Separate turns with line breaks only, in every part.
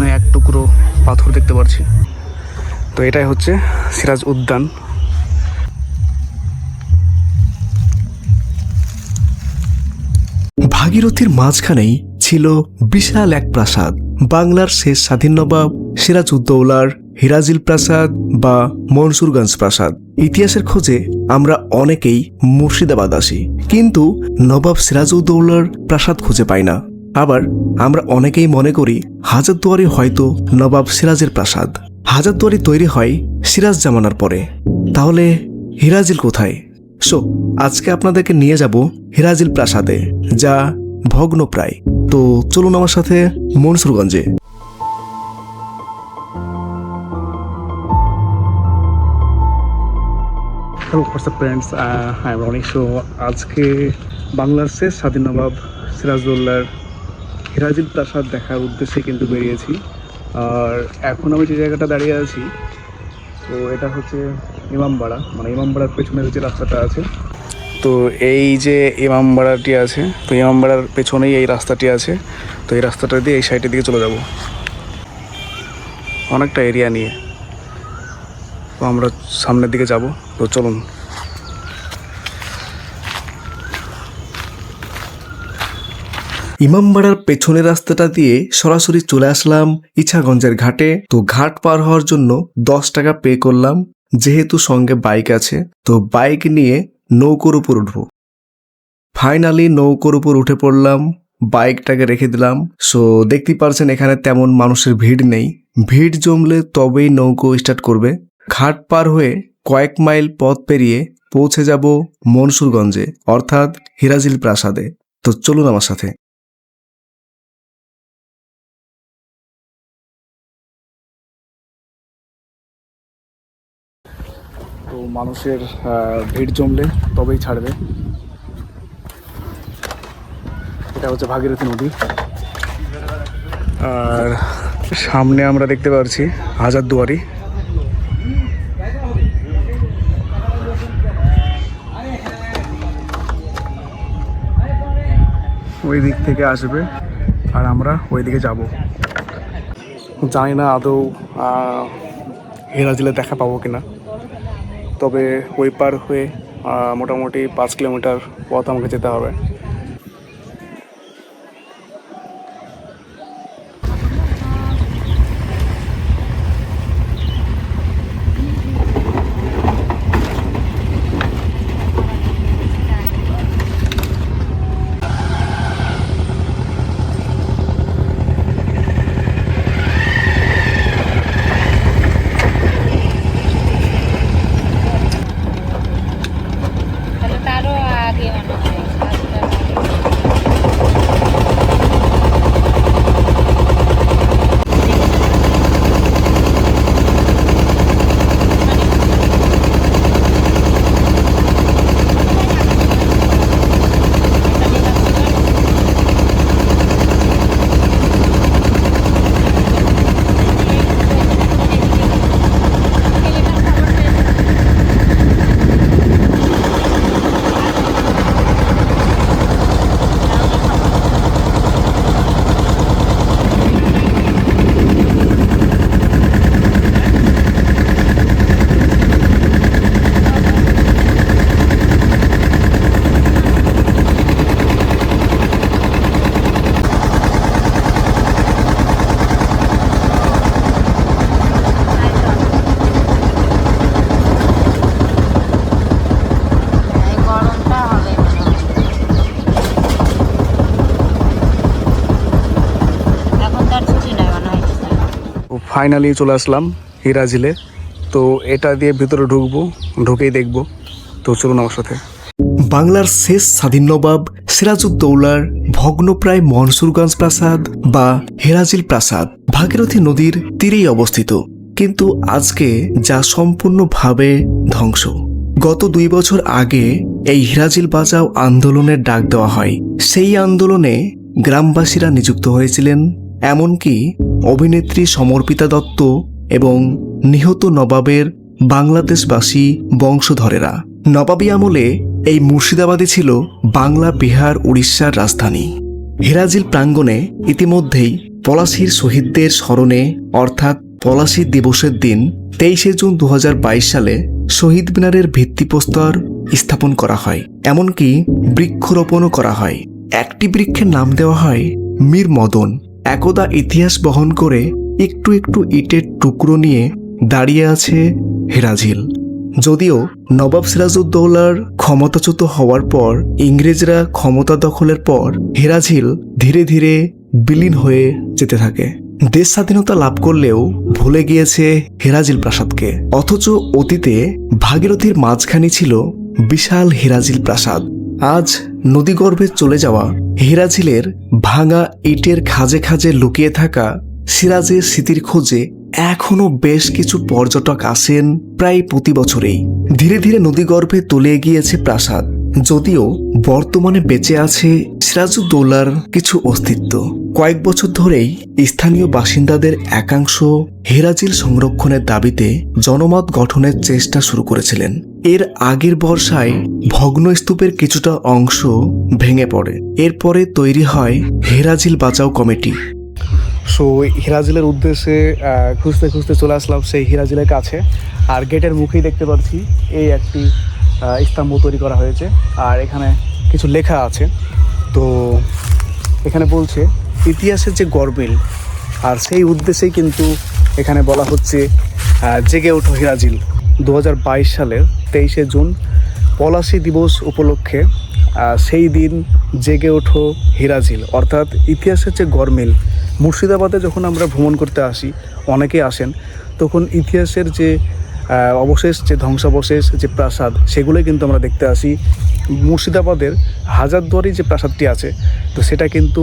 এখানে এক টুকরো পাথর দেখতে পাচ্ছি তো এটাই হচ্ছে সিরাজ উদ্যান।
ভাগীরথীর মাঝখানেই ছিল বিশাল এক প্রাসাদ। বাংলার শেষ স্বাধীন নবাব সিরাজউদ্দৌলার হিরাজিল প্রাসাদ বা মনসুরগঞ্জ প্রাসাদ। ইতিহাসের খোঁজে আমরা অনেকেই মুর্শিদাবাদ আসি। কিন্তু নবাব সিরাজউদ্দৌলার প্রাসাদ খুঁজে পাই না। আবার আমরা অনেকেই মনে করি হাজারদুয়ারি হয়তো নবাব সিরাজের প্রাসাদ। হাজারদুয়ারি তৈরি হয় সিরাজ জামানার পরে। তাহলে হিরাজিল কোথায়? সো, আজকে আপনাদেরকে নিয়ে যাব হিরাজিল প্রাসাদে, যা ভগ্নপ্রায় তো চলুন আমার সাথে মনসুরগঞ্জে।
ফ্রেন্ডস রনি সো আজকে বাংলার শেষ স্বাধীন নবাব সিরাজউদ্দৌলার হিরাজিল প্রাসাদ দেখার উদ্দেশ্যে কিন্তু বেরিয়েছি। আর এখন আমি যে জায়গাটা দাঁড়িয়ে আছি, তো এটা হচ্ছে ইমামবাড়া। মানে ইমামবাড়ার পেছনের যে রাস্তাটা আছে। তো এই যে ইমামবাড়াটি আছে, তো ইমামবাড়ার পেছনেই এই রাস্তাটি আছে। তো এই রাস্তাটা দিয়ে এই সাইডের দিকে চলে যাব। অনেকটা এরিয়া নিয়ে। তো আমরা সামনের দিকে যাব। তো চলুন।
ইমামবাড়ার পেছনের রাস্তাটা দিয়ে সরাসরি চলে আসলাম ইছাগঞ্জের ঘাটে। তো ঘাট পার হওয়ার জন্য দশ টাকা পে করলাম, যেহেতু সঙ্গে বাইক আছে। তো বাইক নিয়ে নৌকোর উপর উঠবো। ফাইনালি নৌকোর উপর উঠে পড়লাম, বাইকটাকে রেখে দিলাম। সো দেখতেই পারছেন এখানে তেমন মানুষের ভিড় নেই। ভিড় জমলে তবেই নৌকো স্টার্ট করবে। ঘাট পার হয়ে কয়েক মাইল পথ পেরিয়ে পৌঁছে যাব মনসুরগঞ্জে, অর্থাৎ হিরাজিল প্রাসাদে। তো চলুন আমার সাথে।
তো মানুষের ভিড় জমলে তবেই ছাড়বে। এটা হচ্ছে ভাগীরথী নদী। আর সামনে আমরা দেখতে পাচ্ছি হাজারদুয়ারি ওই দিক থেকে আসবে আর আমরা ওই দিকে যাব। জানি না আদৌ হেরাজিলে দেখা পাবো কিনা। তবে ওই পার হয়ে মোটামুটি পাঁচ কিলোমিটার পথ আমাকে যেতে হবে
তাহলে তারও আগে মনে হয় সাতটা আগে। এই গরমটা হবে মনে হয় এখন তার ছুটি নয় মনে হয়
তো ফাইনালি চলে আসলাম হিরাজিলে তো এটা দিয়ে ভিতরে ঢুকবো, ঢুকেই দেখব। তো চলুন আমার সাথে।
বাংলার শেষ স্বাধীন নবাব সিরাজউদ্দৌলার ভগ্নপ্রায় মনসুরগঞ্জ প্রাসাদ বা হেরাজিল প্রাসাদ ভাগীরথী নদীর তীরেই অবস্থিত। কিন্তু আজকে যা সম্পূর্ণভাবে ধ্বংস। গত দুই বছর আগে এই হিরাজিল বাজাও আন্দোলনের ডাক দেওয়া হয়। সেই আন্দোলনে গ্রামবাসীরা নিযুক্ত হয়েছিলেন। এমনকি অভিনেত্রী সমর্পিতা দত্ত এবং নিহত নবাবের বাংলাদেশবাসী বংশধরেরা। নবাবী আমলে এই মুর্শিদাবাদে ছিল বাংলা, বিহার, উড়িষ্যার রাজধানী। হেরাজিল প্রাঙ্গণে ইতিমধ্যেই পলাশির শহীদদের স্মরণে, অর্থাৎ পলাশি দিবসের দিন তেইশে জুন দু হাজার বাইশ সালে শহীদ মিনারের ভিত্তিপ্রস্তর স্থাপন করা হয়। এমনকি বৃক্ষরোপণও করা হয়। একটি বৃক্ষের নাম দেওয়া হয় মীর মদন। একদা ইতিহাস বহন করে একটু একটু ইটের টুকরো নিয়ে দাঁড়িয়ে আছে হেরাঝিল যদিও নবাব সিরাজউদ্দৌলার ক্ষমতাচ্যুত হওয়ার পর, ইংরেজরা ক্ষমতা দখলের পর হেরাঝিল ধীরে ধীরে বিলীন হয়ে যেতে থাকে। দেশ স্বাধীনতা লাভ করলেও ভুলে গিয়েছে হেরাজিল প্রাসাদকে। অথচ অতীতে ভাগীরথীর মাঝখানে ছিল বিশাল হেরাজিল প্রাসাদ। আজ নদীগর্ভে চলে যাওয়া হেরাঝিলের ভাঙা ইটের খাজে খাজে লুকিয়ে থাকা সিরাজের স্মৃতির খোঁজে এখনও বেশ কিছু পর্যটক আসেন প্রায় প্রতি বছরেই। ধীরে ধীরে নদীগর্ভে তলিয়ে গিয়েছে প্রাসাদ, যদিও বর্তমানে বেঁচে আছে সিরাজউদ্দৌলার কিছু অস্তিত্ব। কয়েক বছর ধরেই স্থানীয় বাসিন্দাদের একাংশ হেরাজিল সংরক্ষণের দাবিতে জনমত গঠনের চেষ্টা শুরু করেছিলেন। এর আগের বর্ষায় ভগ্নস্তূপের কিছুটা অংশ ভেঙে পড়ে। এরপরে তৈরি হয় হেরাজিল বাঁচাও কমিটি।
সো হিরাজিলের উদ্দেশ্যে খুঁজতে খুঁজতে চলে আসলাম সেই হিরাজিলের কাছে। আর গেটের মুখেই দেখতে পাচ্ছি এই একটি স্তম্ভ তৈরি করা হয়েছে। আর এখানে কিছু লেখা আছে। তো এখানে বলছে, ইতিহাসের যে গরমিল, আর সেই উদ্দেশ্যেই কিন্তু এখানে বলা হচ্ছে জেগে ওঠো হিরাজিল। দু হাজার বাইশ সালের তেইশে জুন, পলাশি দিবস উপলক্ষে সেই দিন জেগে ওঠো হিরাজিল। অর্থাৎ ইতিহাসের যে গরমিল, মুর্শিদাবাদে যখন আমরা ভ্রমণ করতে আসি, অনেকেই আসেন, তখন ইতিহাসের যে অবশেষ যে ধ্বংসাবশেষ, যে প্রাসাদ, সেগুলোই কিন্তু আমরা দেখতে আসি। মুর্শিদাবাদের হাজারদুয়ারি যে প্রাসাদটি আছে, তো সেটা কিন্তু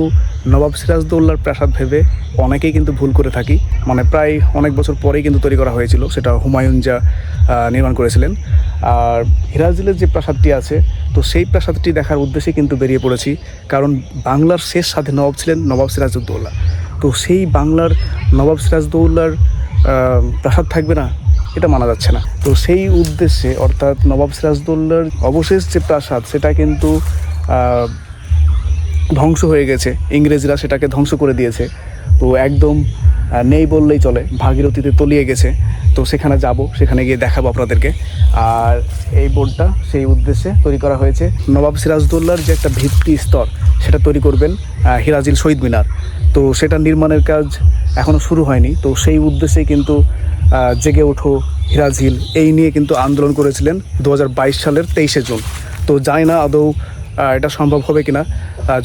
নবাব সিরাজদৌল্লার প্রাসাদ ভেবে অনেকেই কিন্তু ভুল করে থাকি। মানে প্রায় অনেক বছর পরেই কিন্তু তৈরি করা হয়েছিল, সেটা হুমায়ুন যা নির্মাণ করেছিলেন। আর হিরাজিলের যে প্রাসাদটি আছে, তো সেই প্রাসাদটি দেখার উদ্দেশ্যে কিন্তু বেরিয়ে পড়েছি, কারণ বাংলার শেষ স্বাধীন নবাব ছিলেন নবাব সিরাজউদ্দৌলা। তো সেই বাংলার নবাব সিরাজদৌল্লার প্রাসাদ থাকবে না? এটা মানা যাচ্ছে না। তো সেই উদ্দেশ্যে অর্থাৎ নবাব সিরাজদৌল্লার অবশেষ যে প্রাসাদ, সেটা কিন্তু ধ্বংস হয়ে গেছে। ইংরেজরা সেটাকে ধ্বংস করে দিয়েছে। তো একদম নেই বললেই চলে। ভাগীরথীতে তলিয়ে গেছে। তো সেখানে যাব, সেখানে গিয়ে দেখাবো আপনাদেরকে। আর এই বোর্ডটা সেই উদ্দেশ্যে তৈরি করা হয়েছে। নবাব সিরাজদৌল্লার যে একটা ভিত্তি স্তর, সেটা তৈরি করবেন হিরাজিল শহীদ মিনার। তো সেটা নির্মাণের কাজ এখনও শুরু হয়নি। তো সেই উদ্দেশ্যেই কিন্তু জেগে ওঠো হিরাঝিল এই নিয়ে কিন্তু আন্দোলন করেছিলেন দু হাজার বাইশ সালের তেইশে জুন। তো জানি না আদৌ এটা সম্ভব হবে কিনা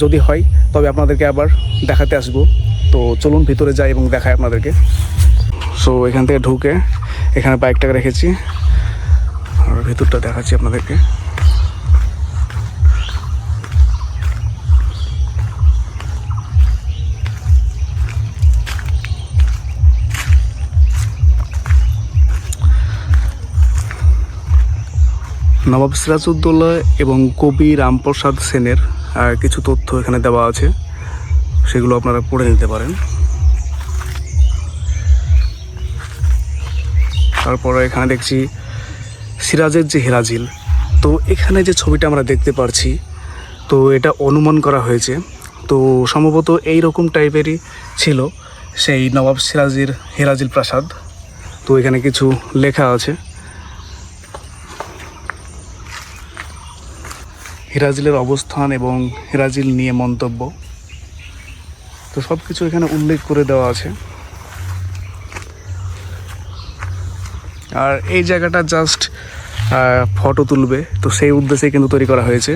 যদি হয়, তবে আপনাদেরকে আবার দেখাতে আসব। তো চলুন ভিতরে যাই এবং দেখাই আপনাদেরকে। সো এখান থেকে ঢুকে এখানে বাইকটাকে রেখেছি। আর ভিতরটা দেখাচ্ছি আপনাদেরকে। নবাব সিরাজউদ্দৌলা এবং কবি রামপ্রসাদ সেনের কিছু তথ্য এখানে দেওয়া আছে। সেগুলো আপনারা পড়ে নিতে পারেন। তারপরে এখানে দেখছি সিরাজের যে হেরাজিল। তো এখানে যে ছবিটা আমরা দেখতে পারছি, তো এটা অনুমান করা হয়েছে। তো সম্ভবত এই রকম টাইপেরই ছিল সেই নবাব সিরাজির হেরাজিল প্রাসাদ। তো এখানে কিছু লেখা আছে। হিরাজিলের অবস্থান এবং হিরাজিল নিয়ে মন্তব্য। তো সব কিছু এখানে উল্লেখ করে দেওয়া আছে। আর এই জায়গাটা জাস্ট ফটো তুলবে। তো সেই উদ্দেশ্যে কিন্তু তৈরি করা হয়েছে।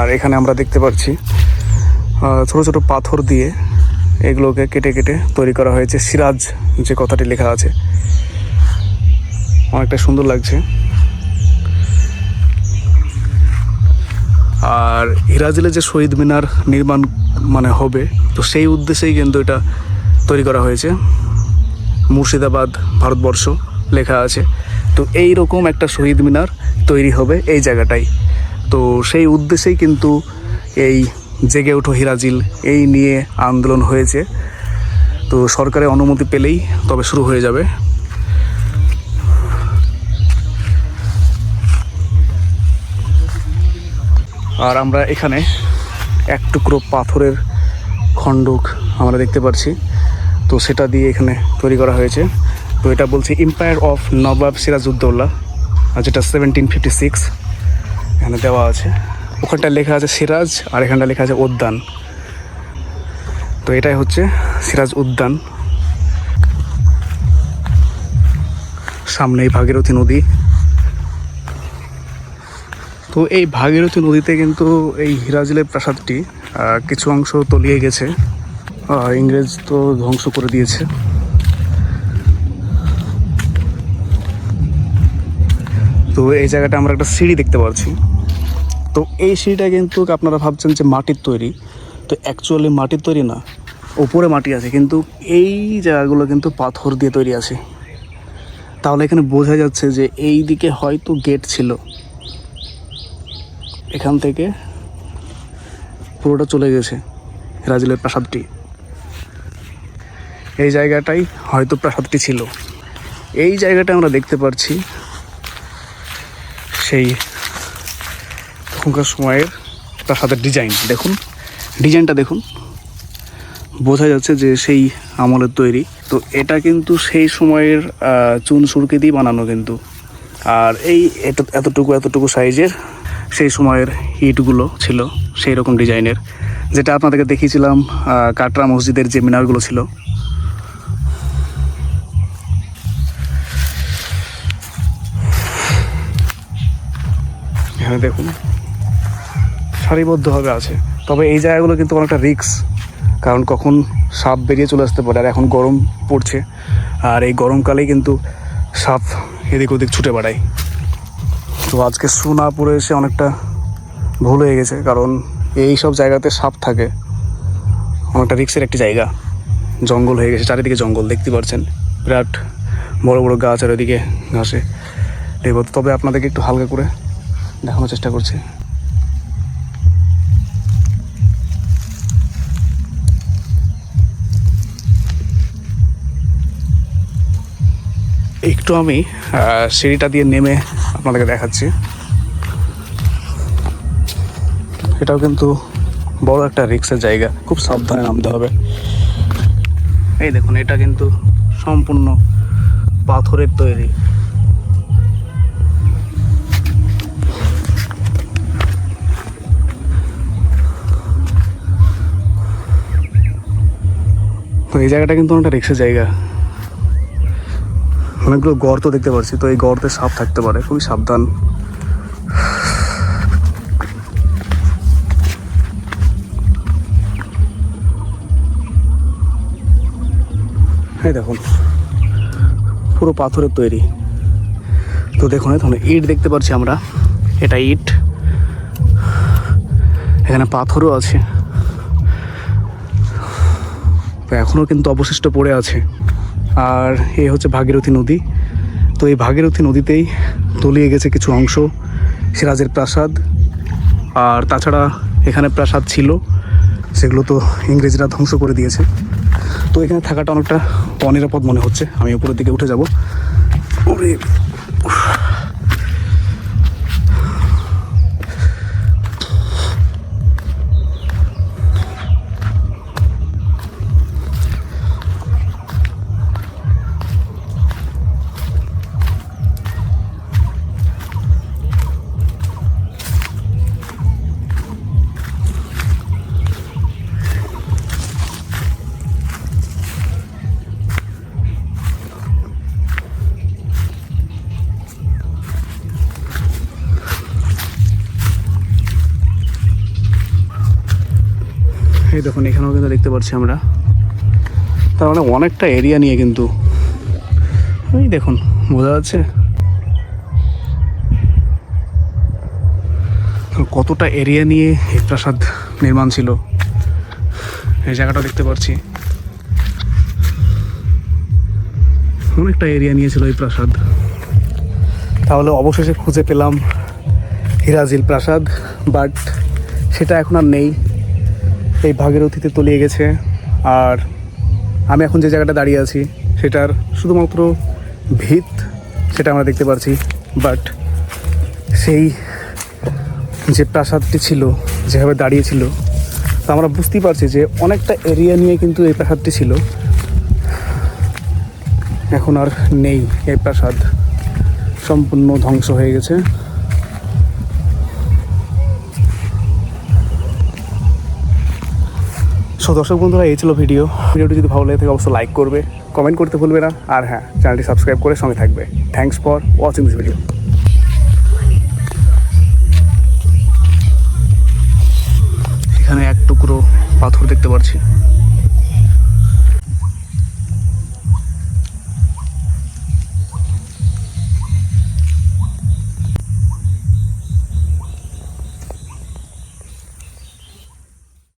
আর এখানে আমরা দেখতে পাচ্ছি ছোট ছোট পাথর দিয়ে এগুলোকে কেটে কেটে তৈরি করা হয়েছে। সিরাজ যে কথাটি লেখা আছে, অনেকটা সুন্দর লাগছে। আর হিরাজিলে যে শহীদ মিনার নির্মাণ মানে হবে, তো সেই উদ্দেশ্যেই কিন্তু এটা তৈরি করা হয়েছে। মুর্শিদাবাদ, ভারতবর্ষ লেখা আছে। তো এই রকম একটা শহীদ মিনার তৈরি হবে এই জায়গাটাই তো সেই উদ্দেশ্যেই কিন্তু এই জেগে ওঠো হিরাজিল, এই নিয়ে আন্দোলন হয়েছে। তো সরকারের অনুমতি পেলেই তবে শুরু হয়ে যাবে। আর আমরা এখানে এক টুকরো পাথরের খণ্ডক আমরা দেখতে পাচ্ছি। তো সেটা দিয়ে এখানে তৈরি করা হয়েছে। তো এটা বলছে এম্পায়ার অফ নবাব সিরাজউদ্দৌলা যেটা সেভেন্টিন ফিফটি সিক্স এখানে দেওয়া আছে। ওখানটা লেখা আছে সিরাজ আর এখানটা লেখা আছে উদ্যান। তো এটাই হচ্ছে সিরাজ উদ্যান। সামনেই ভাগীরথী নদী। তো এই ভাগীরথী নদীতে কিন্তু এই হিরাজিলের প্রাসাদটি কিছু অংশ তলিয়ে গেছে। ইংরেজ তো ধ্বংস করে দিয়েছে। তো এই জায়গাটা আমরা একটা সিঁড়ি দেখতে পাচ্ছি। তো এই সিঁড়িটা কিন্তু আপনারা ভাবছেন যে মাটির তৈরি। তো অ্যাকচুয়ালি মাটির তৈরি না ওপরে মাটি আছে, কিন্তু এই জায়গাগুলো কিন্তু পাথর দিয়ে তৈরি আছে। তাহলে এখানে বোঝা যাচ্ছে যে এই দিকে হয়তো গেট ছিল। এখান থেকে পুরোটা চলে গেছে, রাজিলের প্রাসাদটি। এই জায়গাটাই হয়তো প্রাসাদটি ছিল। এই জায়গাটা আমরা দেখতে পাচ্ছি সেই তখনকার সময়ের প্রাসাদের ডিজাইন দেখুন। ডিজাইনটা দেখুন। বোঝা যাচ্ছে যে সেই আমলের তৈরি। তো এটা কিন্তু সেই সময়ের চুন সুরকে দিয়ে বানানো কিন্তু। আর এই এত- এতটুকু এতটুকু সাইজের সেই সময়ের ইটগুলো ছিল সেই রকম ডিজাইনের। যেটা আপনাদেরকে দেখিয়েছিলাম কাটরা মসজিদের যে মিনারগুলো ছিল। এখানে দেখুন। সারিবদ্ধভাবে আছে। তবে এই জায়গাগুলো কিন্তু অনেকটা রিক্স কারণ কখন সাপ বেরিয়ে চলে আসতে পারে, আর এখন গরম পড়ছে, আর এই গরমকালেই কিন্তু সাপ এদিক ওদিক ছুটে বেড়ায়। তো আজকে সোনা পরে এসে অনেকটা ভুল হয়ে গেছে, কারণ এই সব জায়গাতে সাপ থাকে, অনেকটা রিক্সের একটি জায়গা। জঙ্গল হয়ে গেছে, চারিদিকে জঙ্গল, দেখতে পাচ্ছেন? বিরাট বড় বড় গাছ আর ওইদিকে ঘাসে লেবু। তবে আপনাদেরকে একটু হালকা করে দেখানোর চেষ্টা করছি। একটু আমি সিঁড়িটা দিয়ে নেমে আপনাদেরকে দেখাচ্ছি। এটাও কিন্তু বড় একটা রিক্সের জায়গা, খুব সাবধানে নামতে হবে। এই দেখুন, এটা কিন্তু সম্পূর্ণ পাথরের তৈরি। তো এই জায়গাটা কিন্তু অনেকটা রিক্সের জায়গা। অনেকগুলো গর্ত দেখতে পাচ্ছি তো এই গর্তে সাপ থাকতে পারে, খুবই সাবধান। হ্যাঁ দেখুন, পুরো পাথরের তৈরি। তো দেখুন, এখন ইট দেখতে পাচ্ছি আমরা, এটা ইট। এখানে পাথরও আছে। এখনও কিন্তু অবশিষ্ট পড়ে আছে। আর এ হচ্ছে ভাগীরথী নদী। তো এই ভাগীরথী নদীতেই তলিয়ে গেছে কিছু অংশ, সিরাজের প্রাসাদ। আর তাছাড়া এখানে প্রাসাদ ছিল, সেগুলো তো ইংরেজরা ধ্বংস করে দিয়েছে। তো এখানে থাকাটা অনেকটা অনিরাপদ মনে হচ্ছে। আমি উপরের দিকে উঠে যাব। এই দেখুন, এখানেও কিন্তু দেখতে পাচ্ছি আমরা। তার মানে অনেকটা এরিয়া নিয়ে কিন্তু এই দেখুন, বোঝা যাচ্ছে। কতটা এরিয়া নিয়ে এই প্রাসাদ নির্মাণ ছিল। এই জায়গাটা দেখতে পাচ্ছি। অনেকটা এরিয়া নিয়েছিল এই প্রাসাদ। তাহলে অবশেষে খুঁজে পেলাম হিরাজিল প্রাসাদ বাট সেটা এখন আর নেই। এই ভাগীরথীতে তলিয়ে গেছে। আর আমি এখন যে জায়গাটা দাঁড়িয়ে আছি, সেটার শুধুমাত্র ভিত সেটা আমরা দেখতে পাচ্ছি বাট সেই যে প্রাসাদটি ছিল, যেভাবে দাঁড়িয়ে ছিল, তো আমরা বুঝতেই পারছি যে অনেকটা এরিয়া নিয়ে কিন্তু এই প্রাসাদটি ছিল। এখন আর নেই এই প্রাসাদ। সম্পূর্ণ ধ্বংস হয়ে গেছে। সো দর্শক বন্ধুরা, এই ছিল ভিডিও। ভিডিওটি যদি ভালো লাগে থাকে, অবশ্যই লাইক করবে কমেন্ট করতে ভুলবে না। আর হ্যাঁ চ্যানেলটি সাবস্ক্রাইব করে সঙ্গে থাকবে। Thanks for watching this video এখানে এক টুকরো পাথর দেখতে পাচ্ছি।